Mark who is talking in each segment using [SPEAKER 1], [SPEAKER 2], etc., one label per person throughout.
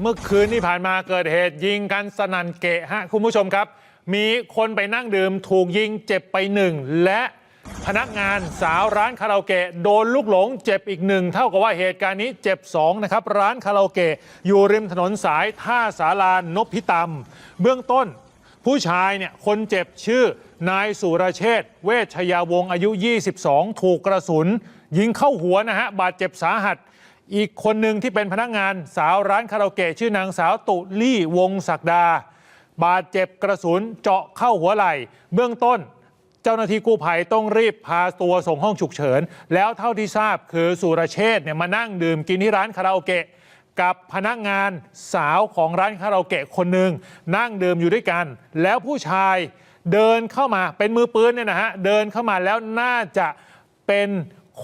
[SPEAKER 1] เมื่อคืนที่ผ่านมาเกิดเหตุยิงกันสนั่นเกะฮะคุณผู้ชมครับ มีคนไปนั่งดื่มถูกยิงเจ็บไปหนึ่งและพนักงานสาวร้านคาราโอเกะโดนลูกหลงเจ็บอีกหนึ่งเท่ากับว่าเหตุการณ์นี้เจ็บสองนะครับร้านคาราโอเกะอยู่ริมถนนสายท่าสารานพิตำเบื้องต้น ผู้ชายเนี่ยคนเจ็บชื่อนายสุรเชษเวชยาวงศ์อายุ 22 ถูกกระสุน ยิงเข้าหัวนะฮะบาดเจ็บสาหัส อีกคนหนึ่งที่เป็นพนักงานสาวร้านคาราโอเกะชื่อนางสาวตุลี่วงศักดา บาดเจ็บกระสุนเจาะเข้าหัวไหล่ เบื้องต้น เจ้าหน้าที่กู้ภัยต้องรีบพาตัวส่งห้องฉุกเฉิน แล้วเท่าที่ทราบคือสุรเชษเนี่ยมานั่งดื่มกินที่ร้านคาราโอเกะกับพนักงานสาวของร้านคาราโอเกะคนหนึ่งนั่งดื่มอยู่ด้วยกัน แล้วผู้ชายเดินเข้ามาเป็นมือปืนเนี่ยนะฮะเดินเข้ามาแล้วน่าจะเป็น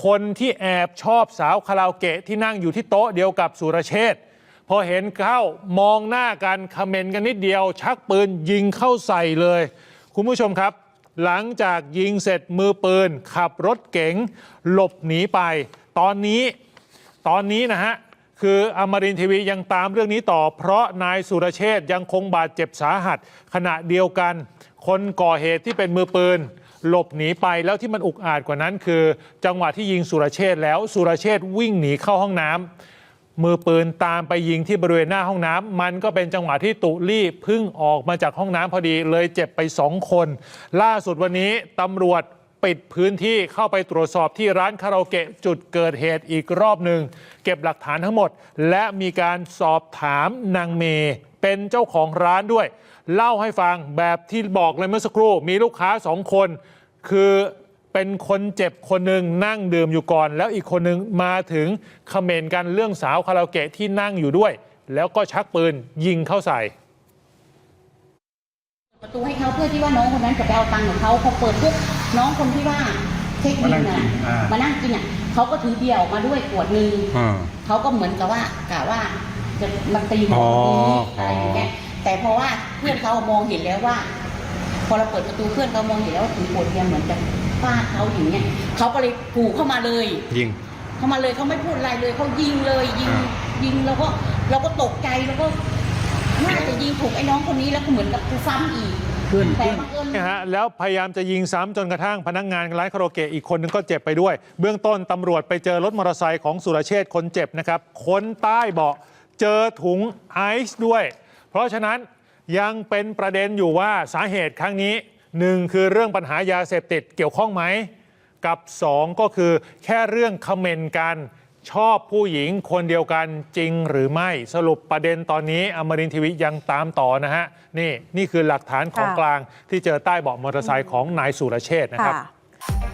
[SPEAKER 1] คนที่แอบชอบสาวคาราโอเกะที่นั่งอยู่ที่โต๊ะเดียวกับสุรเชษฐ์พอเห็นเข้ามองหน้ากันคอมเมนต์กันนิดเดียว ชักปืนยิงเข้าใส่เลย คุณผู้ชมครับ หลังจากยิงเสร็จมือปืน ขับรถเก๋งหลบหนีไป ตอนนี้ตอนนี้นะฮะ คืออมรินทีวียังตามเรื่องนี้ต่อ เพราะนายสุรเชษฐ์ยังคงบาดเจ็บสาหัส ขณะเดียวกัน คนก่อเหตุที่เป็นมือปืน หลบหนีไปแล้วที่มันอุกอาจกว่านั้น คือ จังหวะที่ยิงสุรเชษแล้วสุรเชษวิ่งหนีเข้าห้องน้ำมือปืนตามไปยิงที่บริเวณหน้าห้องน้ำมันก็เป็นจังหวะที่ตุลี่พึ่งออกมาจากห้องน้ำพอดี เลยเจ็บไปสองคน ล่าสุดวันนี้ตำรวจปิดพื้นที่เข้าไปตรวจสอบที่ร้านคาราโอเกะจุดเกิดเหตุอีกรอบหนึ่งเก็บหลักฐานทั้งหมด และมีการสอบถามนางเมย์ เป็นเจ้าของร้านด้วย เล่าให้ฟังแบบที่บอกเลยเมื่อสักครู่ มีลูกค้าสองคน คือเป็นคนเจ็บคนหนึ่งนั่งดื่มอยู่ก่อน แล้วอีกคนหนึ่งมาถึงเขม่นกันเรื่องสาวคาราโอเกะที่นั่งอยู่ด้วย แล้วก็ชักปืนยิงเข้าใส่
[SPEAKER 2] ประตูให้เขาเพื่อที่ว่าน้องคนนั้นจะไปเอาตังค์ของเขาพอเปิดปุ๊บน้องคนที่ว่าเช็คบิน
[SPEAKER 3] มานั่งกิ
[SPEAKER 2] น่ะ
[SPEAKER 3] นอ่า
[SPEAKER 2] มานั่งกินอะเขาก็ถือเบียร์ออกมาด้วยขวดหนึง
[SPEAKER 3] อ่า
[SPEAKER 2] เขาก็เหมือนกับว่ากะว่า จะมาตีน้
[SPEAKER 3] อ๋
[SPEAKER 2] อ
[SPEAKER 3] อง
[SPEAKER 2] นี้
[SPEAKER 3] อ๋ออ
[SPEAKER 2] อะไรอย่างเงี้ยแต่เพราะว่าเพื่อนเขามองเห็นแล้วว่า พอเราเปิดประตูเพื่อนเขามองเห็นแล้วว่าถือขวดเบียร์เหมือนจะฟาดเขาอย่างเงี้ยเขาก็เลยกูเข้ามาเลย
[SPEAKER 3] ยิง
[SPEAKER 2] เข้ามาเลยเขาไม่พูดอะไรเลยเขายิงเลย ยิง
[SPEAKER 3] อ่า
[SPEAKER 2] ยิงแล้วก็เราก็ตกใจแล้วก็น่าจะยิงถูกไอ้น้องคนนี้แล้วก็เหมือนกับกูซ้ำอีก
[SPEAKER 3] เพื่อน
[SPEAKER 2] แต่บังเอิญ
[SPEAKER 1] นะฮะแล้วพยายามจะยิงซ้ำจนกระทั่งพนักงานร้านคาราโอเกะอีกคนนึงก็เจ็บไปด้วย เบื้องต้นตำรวจไปเจอรถมอเตอร์ไซค์ของสุรเชษฐ์คนเจ็บนะครับค้นใต้เบาะ เจอถุงไอซ์ด้วย เพราะฉะนั้นยังเป็นประเด็นอยู่ว่าสาเหตุครั้งนี้หนึ่งคือเรื่องปัญหายาเสพติดเกี่ยวข้องไหม กับ 2 ก็คือแค่เรื่องคอมเมนต์กันชอบผู้หญิงคนเดียวกันจริงหรือไม่สรุปประเด็นตอนนี้อมรินทร์ทีวียังตามต่อนะฮะ นี่นี่คือหลักฐานของ
[SPEAKER 4] ค่ะ
[SPEAKER 1] กลางที่เจอใต้เบาะมอเตอร์ไซค์ของนายสุรเชษฐ์นะครับ
[SPEAKER 4] ค่ะ